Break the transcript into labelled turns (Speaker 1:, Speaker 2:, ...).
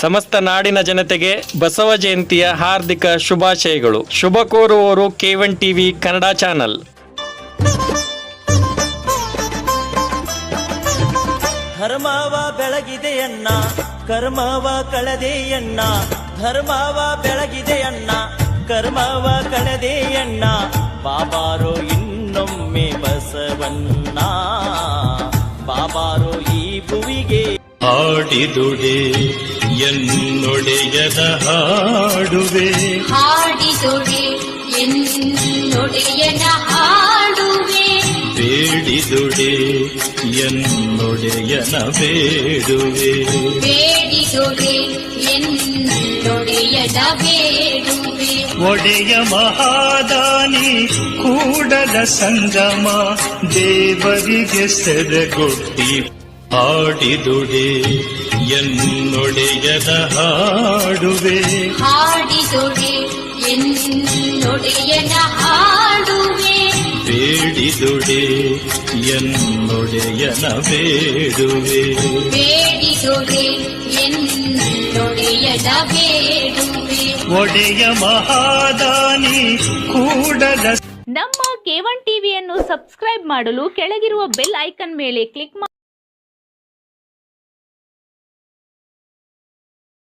Speaker 1: ಸಮಸ್ತ ನಾಡಿನ ಜನತೆಗೆ ಬಸವ ಜಯಂತಿಯ ಹಾರ್ದಿಕ ಶುಭಾಶಯಗಳು. ಶುಭ ಕೋರುವವರು ಕೆವನ್ ಟಿವಿ ಕನ್ನಡ ಚಾನಲ್.
Speaker 2: ಧರ್ಮವ ಬೆಳಗಿದೆಯನ್ನ ಕರ್ಮವ ಕಳೆದೆಯಣ್ಣ ಧರ್ಮವ ಬೆಳಗಿದೆಯನ್ನ ಕರ್ಮವ ಕಳೆದೆಯಣ್ಣ ಬಾಬಾರೋ ಇನ್ನೊಮ್ಮೆ ಬಸವನ್ನ ಬಾಬಾರೋ ಈ ಭುವಿಗೆ
Speaker 3: ಹಾಡಿದುಡೆ. ಎನ್ನೊಡೆಯದ ಹಾಡುವೆ.
Speaker 4: ಹಾಡಿದೊಡೆ ಎನ್ನೊಡೆಯನ ಹಾಡುವೆ.
Speaker 3: ಬೇಡಿದೊಡೆ ಎನ್ನೊಡೆಯನ ಬೇಡುವೆ.
Speaker 4: ಬೇಡಿದೊಡೆ ಎನ್ನೊಡೆಯನ ಬೇಡುವೆ.
Speaker 3: ಒಡೆಯ ಮಹಾದಾನಿ ಕೂಡಲ ಸಂಗಮ ದೇವರಿಗೆ ಸೆರಗೊಟ್ಟಿ ಹಾಡಿದುಡೆ ಎನ್ನೊಡೆಯದ ಹಾಡುವೆ.
Speaker 4: ಹಾಡಿದೊಡೆ ಎನ್ನೊಡೆಯನ ಹಾಡುವೆ.
Speaker 3: ಬೇಡಿದೊಡೆ ಎನ್ನೊಡೆಯನ ಬೇಡುವೆ
Speaker 4: ಬೇಡಿದೊಡೆ ಎನ್ನೊಡೆಯನ ಬೇಡುವೆ.
Speaker 3: ಒಡೆಯ ಮಹಾದಾನಿ ಕೂಡದ
Speaker 5: ನಮ್ಮ ಕೇವನ್ ಟಿವಿಯನ್ನು ಸಬ್ಸ್ಕ್ರೈಬ್ ಮಾಡಲು ಕೆಳಗಿರುವ ಬೆಲ್ ಐಕನ್ ಮೇಲೆ ಕ್ಲಿಕ್ ಮಾಡಿ